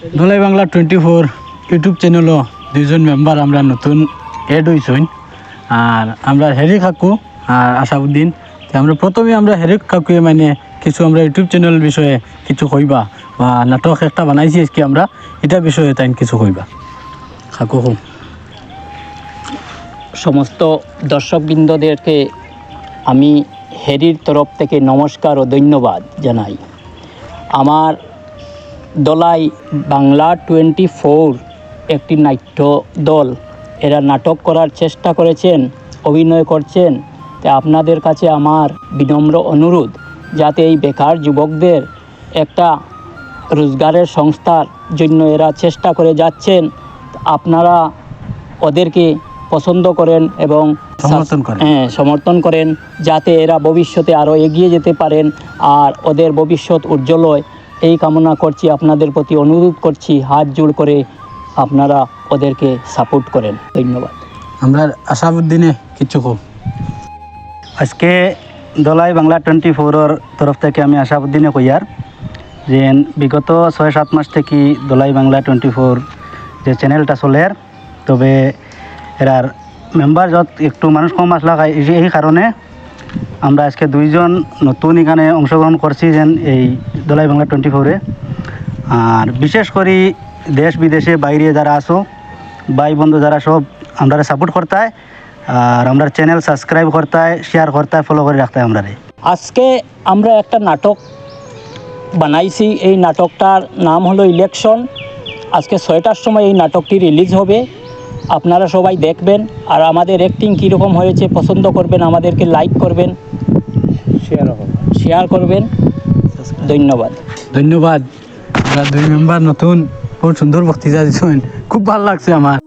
Dhalai Bangla twenty four YouTube চ্যানেলও দুইজন member আমরা নতুন এড হয়েছেন আর আমরা হেরি কাকু আর আশাউদ্দিন আমরা প্রথমে আমরা হেরি কাকুয়ে মানে কিছু আমরা ইউটিউব চ্যানেল বিষয়ে কিছু কইবা বা নাটক একটা বানাইছি আজকে আমরা, এটা বিষয়ে তাই কিছু কইবা। কাকু হোক সমস্ত দর্শকবৃন্দদেরকে আমি হেরির তরফ থেকে নমস্কার ও ধন্যবাদ জানাই। আমার দলাই বাংলা টোয়েন্টি ফোর একটি নাট্য দল। এরা নাটক করার চেষ্টা করেছেন অভিনয় করছেন। তা আপনাদের কাছে আমার বিনম্র অনুরোধ যাতে এই বেকার যুবকদের একটা রোজগারের সংস্থার জন্য এরা চেষ্টা করে যাচ্ছেন। আপনারা ওদেরকে পছন্দ করেন এবং সমর্থন করেন। হ্যাঁ সমর্থন করেন যাতে এরা ভবিষ্যতে আরও এগিয়ে যেতে পারেন। আর ওদের ভবিষ্যৎ উজ্জ্বল হয়। এই কামনা করছি আপনাদের প্রতি অনুরোধ করছি হাত জোড় করে আপনারা ওদেরকে সাপোর্ট করেন। ধন্যবাদ। আমরা আশাউদ্দিনে কিছু হোক আজকে দলাই বাংলা টোয়েন্টি ফোরের তরফ থেকে আমি আশাবুদ্দিনে কইয়ার যে বিগত ছয় সাত মাস থেকে দলাই বাংলা টোয়েন্টি ফোর যে চ্যানেলটা চলের তবে এরার মেম্বার যত একটু মানুষ কম আসলা এই কারণে আমরা আজকে দুইজন নতুন এখানে অংশগ্রহণ করছি যেন এই দলাই বাংলা টোয়েন্টি ফোরে আর বিশেষ করে দেশ বিদেশে বাইরে যারা আসো ভাই বন্ধু যারা সব আমরা সাপোর্ট করতায়, আর আমরা চ্যানেল সাবস্ক্রাইব করতায় শেয়ার করতায় ফলো করে রাখতায় আমরা আজকে আমরা একটা নাটক বানাইছি। এই নাটকটার নাম হলো ইলেকশন আজকে ছয়টার সময় এই নাটকটি রিলিজ হবে। আপনারা সবাই দেখবেন আর আমাদের অ্যাক্টিং কীরকম হয়েছে পছন্দ করবেন আমাদেরকে লাইক করবেন শেয়ার করবেন। ধন্যবাদ। ধন্যবাদ। দুই মেম্বার নতুন খুব সুন্দর বক্তৃতা দিচ্ছেন খুব ভালো লাগছে আমার।